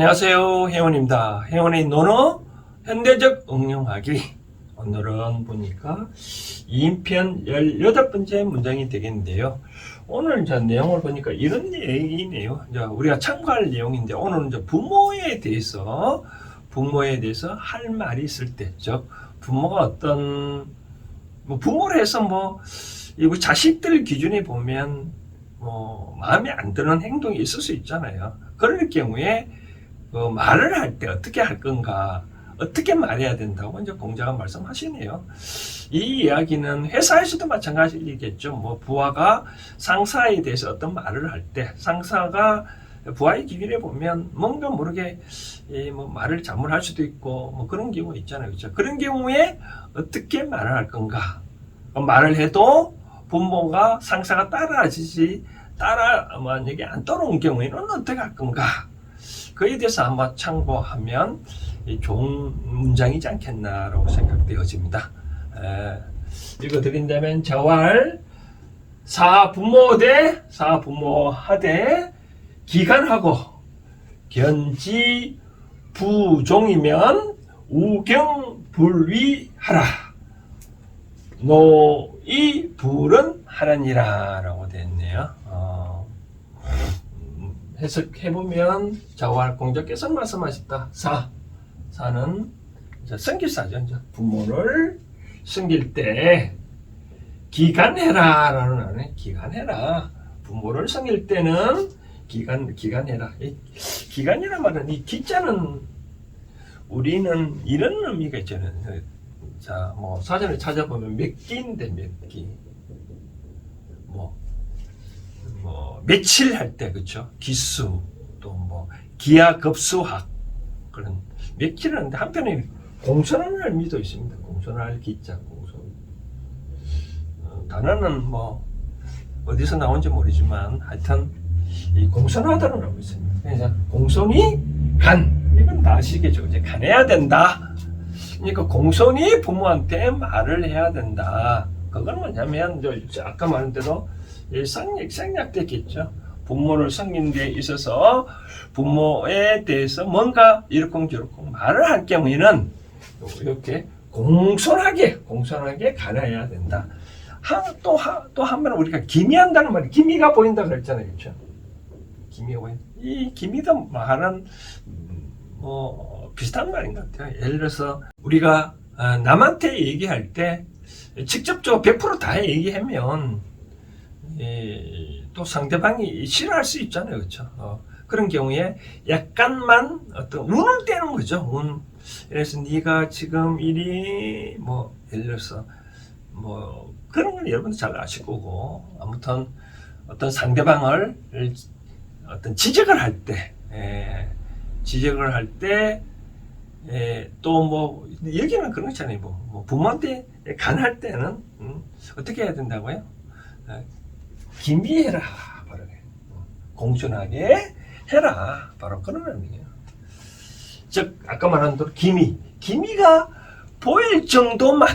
안녕하세요. 혜원입니다. 혜원의 논어 현대적 응용하기. 오늘은 보니까 2인편 18번째 문장이 되겠는데요. 오늘 저 내용을 보니까 이런 얘기네요. 이제 우리가 참고할 내용인데 오늘은 이제 부모에 대해서 부모에 대해서 할 말이 있을 때, 즉 부모가 어떤 뭐 부모를 해서 뭐 이거 자식들 기준에 보면 뭐 마음에 안 드는 행동이 있을 수 있잖아요. 그럴 경우에 그 말을 할 때 어떻게 할 건가, 어떻게 말해야 된다고 이제 공자가 말씀하시네요. 이 이야기는 회사에서도 마찬가지겠죠. 뭐 부하가 상사에 대해서 어떤 말을 할 때 상사가 부하의 기준에 보면 뭔가 모르게 이뭐 말을 잘못할 수도 있고 뭐 그런 경우 있잖아요. 그렇죠? 그런 경우에 어떻게 말을 할 건가? 말을 해도 부모가 상사가 따라하지 따라 만약에 안 따라온 경우에는 어떻게 할 건가? 그에 대해서 한번 참고하면 이 좋은 문장이지 않겠나라고 생각되어집니다. 에, 읽어드린다면 저왈 사부모 대 사부모 하되 기간하고 견지 부종이면 우경 불위하라 노이 불은 하라니라라고 됐네요. 해석해보면 자활 공자께서 말씀하셨다. 사 사는 이제 성길사죠. 이제 부모를 섬길 때 기간해라 라는 안에 기간해라. 부모를 섬길 때는 기간 기간해라. 이 기간이라 말은 이 기자는 우리는 이런 의미가 있잖아요. 자, 뭐 사전을 찾아보면 몇 기인데 몇 기. 뭐, 뭐 며칠 할 때 그쵸? 기수 또 뭐 기하급수학 그런 몇 기를 하는데 한편에 공손하는 의미도 있습니다. 공손할 기자 공손. 어, 단어는 뭐 어디서 나온지 모르지만 하여튼 이 공손하다는 의미 있습니다. 그래서 공손이 간 이건 다 아시겠죠? 이제 간해야 된다. 그러니까 공손히 부모한테 말을 해야 된다. 그건 뭐냐면 저 아까 말한 대로 생략됐겠죠. 부모를 섬기는 데 있어서 부모에 대해서 뭔가 이렇쿵저렇쿵 말을 할 경우에는 이렇게 공손하게 공손하게 가려야 된다. 또또 한번 우리가 기미한다는 말이 기미가 보인다 그랬잖아요, 그렇죠? 기미가 보인. 이 기미도 말은 음, 뭐 비슷한 말인 것 같아요. 예를 들어서 우리가 어, 남한테 얘기할 때 직접적으로 100%다 얘기하면 예, 또 상대방이 싫어할 수 있잖아요, 그렇죠? 어, 그런 경우에 약간만 어떤 운을 떼는 거죠. 운. 그래서 네가 지금 일이 뭐 예를 들어서 뭐 그런 건 여러분도 잘 아실 거고 아무튼 어떤 상대방을 어떤 지적을 할 때, 예, 지적을 할 때, 예, 또 뭐, 여기는 그런 거잖아요. 뭐, 뭐 부모한테 간할 때는, 음, 어떻게 해야 된다고요? 어, 기미해라. 바로. 공존하게 해라. 바로 그런 의미예요. 즉, 아까 말한 대로 기미. 기미가 보일 정도만,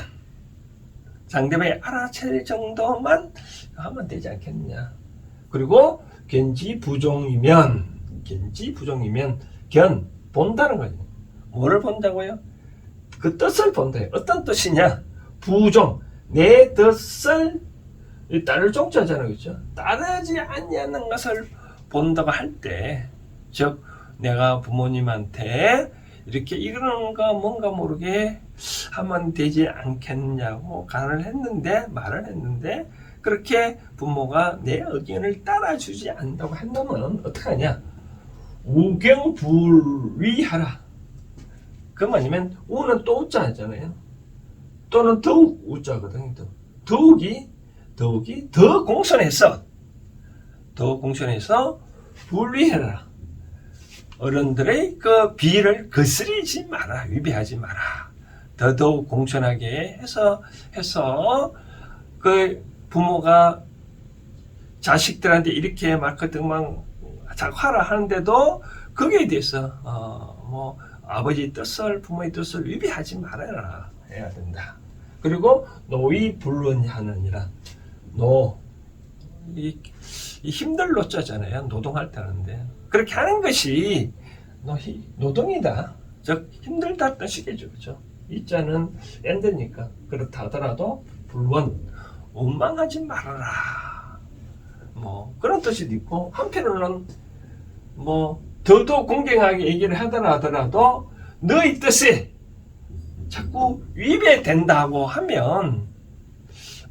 상대방이 알아챌 정도만 하면 되지 않겠느냐. 그리고 견지 부종이면 견지 부종이면 견 본다는 거죠. 뭐를 본다고요? 그 뜻을 본다. 어떤 뜻이냐? 부종 내 뜻을 따를 종자잖아요, 그렇죠? 따르지 않냐는 것을 본다고 할 때, 즉 내가 부모님한테 이렇게 이런 거 뭔가 모르게 하면 되지 않겠냐고 간을 했는데 말을 했는데 그렇게 부모가 내 의견을 따라주지 않는다고 한다면 어떡하냐? 우경불위하라. 그 말이면 우는 또 우자잖아요. 또는 더욱 우자거든요. 더욱이 더욱이 더 공손해서 더 공손해서 분리해라. 어른들의 그 비를 거스리지 마라. 위배하지 마라. 더더욱 공손하게 해서 해서 그 부모가 자식들한테 이렇게 말거든만 자꾸 하라 하는데도 거기에 대해서 어 뭐 아버지 뜻을 부모의 뜻을 위배하지 말아라 해야 된다. 그리고 노이 불론하느니라 노 이, 이 힘들 노자잖아요. 노동할 때 하는데 그렇게 하는 것이 노, 노동이다. 즉 힘들다 뜻이겠죠, 그죠? 이 자는 엔드니까 그렇다 하더라도 불원 원망하지 말아라. 뭐 그런 뜻이 있고 한편으로는 뭐 더더욱 공경하게 얘기를 하더라 하더라도 너의 뜻에 자꾸 위배된다고 하면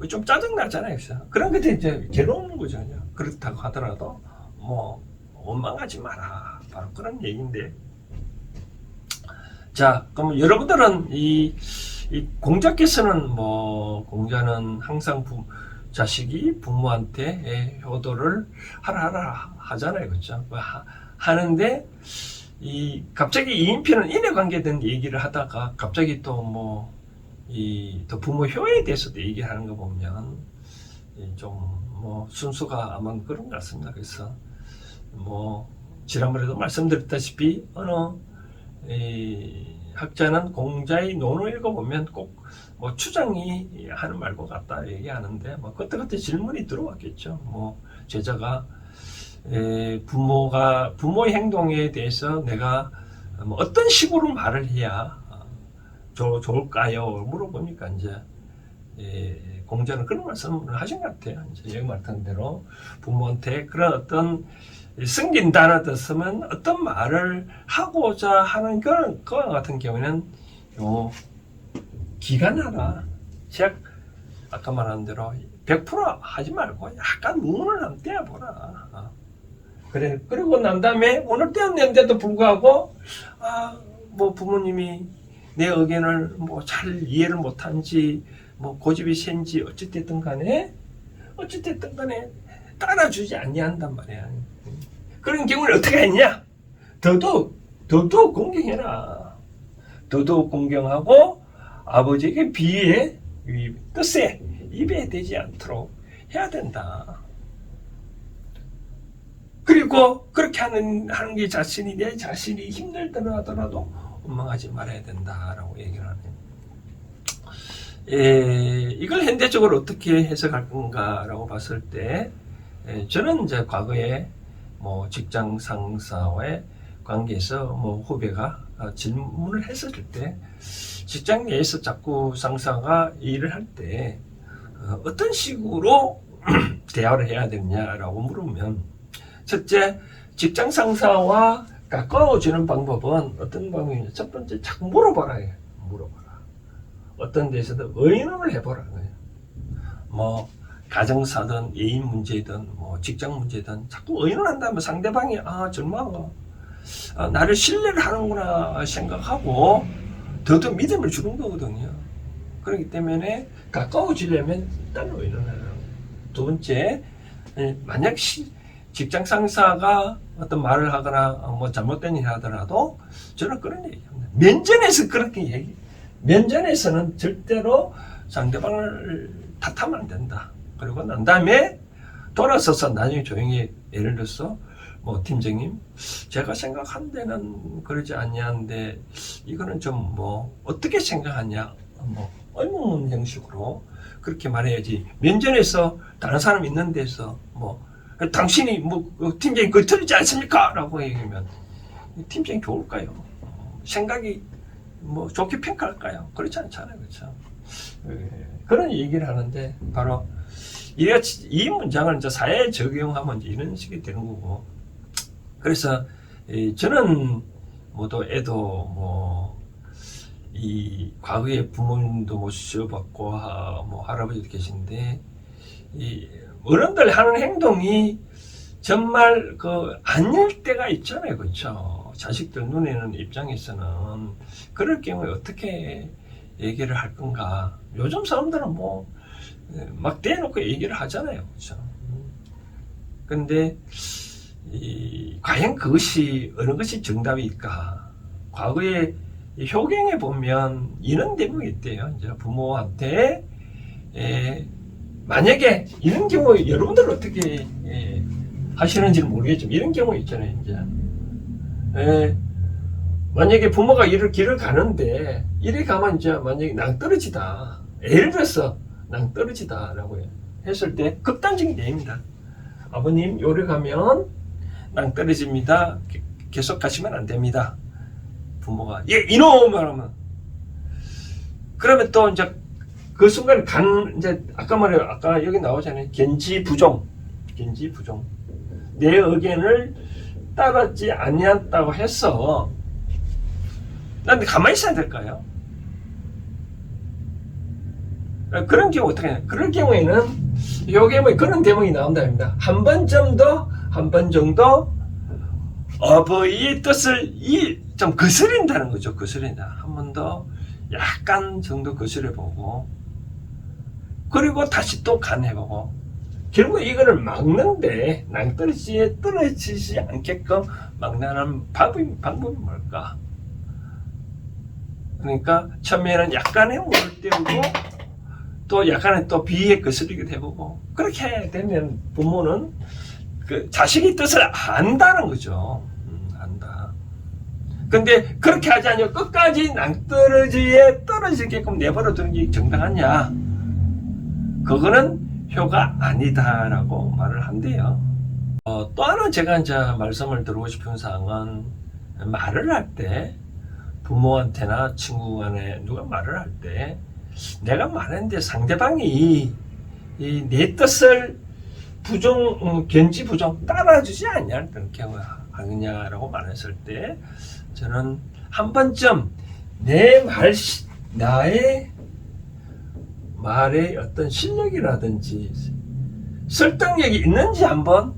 좀 짜증 나잖아요, 그죠? 그런 게 이제 괴로운 거죠. 그렇다고 하더라도 뭐 원망하지 마라. 바로 그런 얘기인데. 자, 그럼 여러분들은 이, 이 공자께서는 뭐 공자는 항상 부, 자식이 부모한테 예, 효도를 하라 하라 하잖아요, 그렇죠? 하, 하는데 이 갑자기 이인표는 인해 관계된 얘기를 하다가 갑자기 또 뭐 이또 부모 효에 대해서도 얘기하는 거 보면 좀 뭐 순수가 아마 그런 것 같습니다. 그래서 뭐 지난번에도 말씀드렸다시피 어느 이 학자는 공자의 논을 읽어보면 꼭 뭐 추장이 하는 말과 같다 얘기하는데 뭐 그때 그때 질문이 들어왔겠죠. 뭐 제자가 에, 부모가 부모의 행동에 대해서 내가 뭐 어떤 식으로 말을 해야 어, 좋, 좋을까요? 물어보니까 이제 에, 공자는 그런 말씀을 하신 것 같아요. 이제 여기 말한 대로 부모한테 그런 어떤 승긴다는 뜻은 어떤 말을 하고자 하는 그런 거 같은 경우에는 요 기간하라. 즉 아까 말한 대로 100% 하지 말고 약간 문을 한번 떼어보라. 어. 그래 그리고 난 다음에 오늘 떼었는데도 불구하고 아 뭐 부모님이 내 의견을 뭐 잘 이해를 못한지 뭐 고집이 센지 어찌됐든 간에 어찌됐든 간에 따라주지 아니한단 말이야. 그런 경우는 어떻게 했냐? 더더욱 더더욱 공경해라. 더더욱 공경하고 아버지에게 이 뜻에 입에 대지 않도록 해야 된다. 그리고 그렇게 하는 하는 게 자신이 내 자신이 힘들더라 하더라도 원망하지 말아야 된다라고 얘기를 하네요. 에, 이걸 현대적으로 어떻게 해석할 건가라고 봤을 때 에, 저는 이제 과거에 뭐 직장 상사와의 관계에서 뭐 후배가 어, 질문을 했었을 때 직장 내에서 자꾸 상사가 일을 할때 어, 어떤 식으로 대화를 해야 되느냐라고 물으면 첫째 직장 상사와 가까워지는 방법은 어떤 방법이냐 첫 번째 자꾸 물어봐라 해요. 물어봐라 어떤 데서도 의논을 해보라 뭐 가정사든 예인 문제든 뭐 직장 문제든 자꾸 의논한다면 상대방이 아 정말 아, 나를 신뢰를 하는구나 생각하고 더더 믿음을 주는 거거든요. 그렇기 때문에 가까워지려면 일단 의논하라. 두 번째, 에, 만약 시, 직장 상사가 어떤 말을 하거나 어, 뭐 잘못된 일을 하더라도 저는 그런 얘기합니다. 면전에서 그렇게 얘기. 면전에서는 절대로 상대방을 탓하면 안 된다. 그리고 난 다음에 돌아서서 나중에 조용히 예를 들어서 뭐 팀장님 제가 생각한 데는 그러지 아니한데 이거는 좀 뭐 어떻게 생각하냐 뭐 의문 형식으로 그렇게 말해야지 면전에서 다른 사람 있는 데서 뭐 당신이 뭐그 팀장님 그 틀리지 않습니까? 라고 얘기하면 팀장이 좋을까요? 어, 생각이 뭐 좋게 평가할까요? 그렇지 않잖아요, 그렇죠? 예, 그런 얘기를 하는데 바로 이가 이 문장을 이제 사회에 적용하면 이제 이런 식이 되는 거고 그래서 이 저는 뭐또 애도 뭐 이 과거에 부모님도 모셔봤고 하, 뭐 할아버지도 계신데 이 어른들 하는 행동이 정말 그 아닐 때가 있잖아요, 그렇죠? 자식들 눈에는 입장에서는 그럴 경우에 어떻게 얘기를 할 건가? 요즘 사람들은 뭐 막 대놓고 얘기를 하잖아요, 그렇죠? 근데 이, 과연 그것이 어느 것이 정답일까? 과거에 이 효경에 보면 이런 대목이 있대요. 이제 부모한테 에, 만약에 이런 경우 여러분들 어떻게 에, 하시는지는 모르겠지만 이런 경우 있잖아요. 이제 에, 만약에 부모가 일을 길을 가는데 이리 가면 이제 만약에 낭떠러지다. 예를 들어서 낭떠러지다라고 했을 때 극단적인 예입니다. 아버님 요리 가면 낭떠러집니다. 계속 가시면 안 됩니다. 부모가 예 이놈 하면 그러면 또 이제 그 순간 간 이제 아까 말해 아까 여기 나오잖아요 gen지 부종 gen지 부종 내 의견을 따랐지 아니었다고 해서 난 가만히 있어야 될까요? 그런 경우 어떻게 해요? 그럴 경우에는 요게 뭐 그런 대목이 나온답니다. 한번 정도 한번 정도 어버이의 뜻을 이 좀 거스린다는 거죠. 거스린다. 한 번 더 약간 정도 거스려 보고 그리고 다시 또 간해보고 결국 이거를 막는데 낭떠러지에 떨어지지 않게끔 막는 방법이, 방법이 뭘까? 그러니까 처음에는 약간의 물을 떼우고 또 약간의 또 비에 거스리기도 해보고 그렇게 되면 부모는 그 자식의 뜻을 안다는 거죠. 음, 안다. 근데 그렇게 하지 않고 끝까지 낭떠러지에 떨어지게끔 내버려 두는 게 정당하냐? 그거는 효가 아니다라고 말을 한대요. 어, 또 하나 제가 이제 말씀을 드리고 싶은 사항은 말을 할 때 부모한테나 친구 간에 누가 말을 할 때 내가 말했는데 상대방이 이 내 뜻을 부정, 어, 견지 부정 따라주지 않냐 그런 경우 아니냐라고 말했을 때 저는 한 번쯤 내 말, 나의 말의 어떤 실력이라든지 설득력이 있는지 한번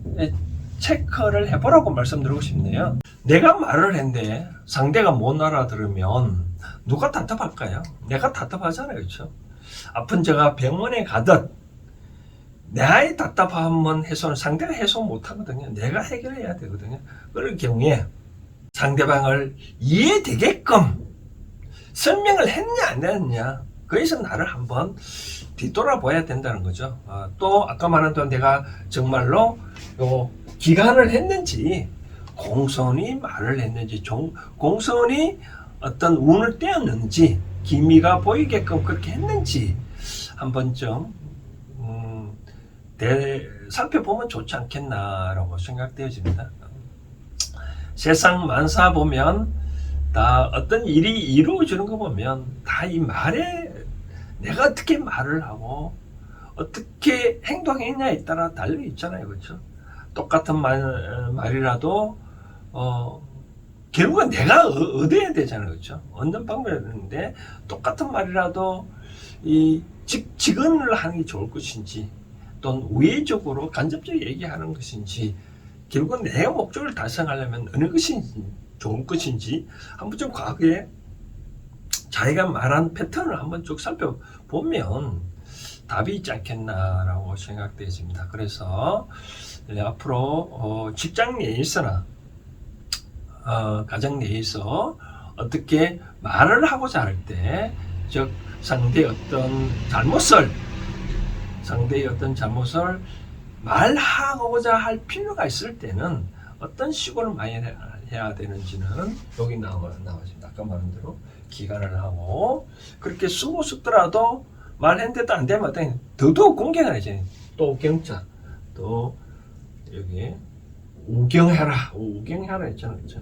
체크를 해보라고 말씀드리고 싶네요. 내가 말을 했는데 상대가 못 알아들으면 누가 답답할까요? 내가 답답하잖아요. 그렇죠? 아픈 제가 병원에 가듯 나의 답답함은 해소는 상대가 해소 못하거든요. 내가 해결해야 되거든요. 그럴 경우에 상대방을 이해되게끔 설명을 했냐 안 했냐 거기서 나를 한번 뒤돌아봐야 된다는 거죠. 아, 또 아까 말한 대로 내가 정말로 요 기간을 했는지 공손히 말을 했는지 종, 공손히 어떤 운을 떼었는지 기미가 보이게끔 그렇게 했는지 한 번쯤 음, 대, 살펴보면 좋지 않겠나라고 생각되어집니다. 세상 만사 보면 다 어떤 일이 이루어지는 거 보면 다 이 말에 내가 어떻게 말을 하고 어떻게 행동했냐에 따라 달려 있잖아요, 그렇죠? 똑같은 말, 말이라도 어, 결국은 내가 얻- 얻어야 되잖아요, 그렇죠? 얻는 방법이었는데 똑같은 말이라도 이 직, 직언을 하는 게 좋을 것인지 또는 우회적으로 간접적으로 얘기하는 것인지 결국은 내 목적을 달성하려면 어느 것이 좋은 것인지 한번 좀 과거에 자기가 말한 패턴을 한번 쭉 살펴보면 답이 있지 않겠나라고 생각되어집니다. 그래서 네, 앞으로 어, 직장 내에서나 어, 가정 내에서 어떻게 말을 하고자 할 때, 즉 상대의 어떤 잘못을 상대의 어떤 잘못을 말하고자 할 필요가 있을 때는 어떤 식으로 많이 해- 해야 되는지는 여기 나와 나와집니다. 아까 말한 대로 기간을 하고 그렇게 쓰고 싶더라도 말했는데도 안 되면 어떤 더더욱 공개가 되지. 또 경자 또 여기 우경해라 우경해라 했잖아 그죠?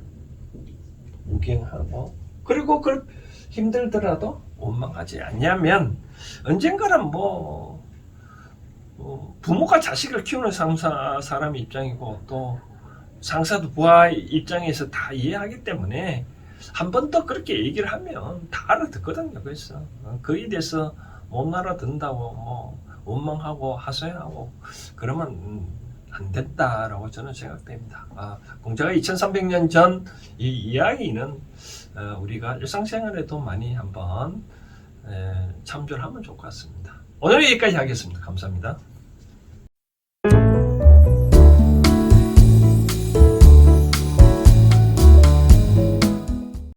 우경하고 그리고 그 힘들더라도 원망하지 않냐면 언젠가는 뭐 어, 부모가 자식을 키우는 상사 사람 입장이고 또 상사도 부하 입장에서 다 이해하기 때문에 한 번 더 그렇게 얘기를 하면 다 알아듣거든요. 그래서 어, 거기에 대해서 못 알아듣는다고 뭐 원망하고 하소연하고 그러면 음, 안 됐다라고 저는 생각됩니다. 아, 공자가 2300년 전 이 이야기는 어, 우리가 일상생활에도 많이 한번 에, 참조를 하면 좋을 것 같습니다. 오늘 여기까지 하겠습니다. 감사합니다.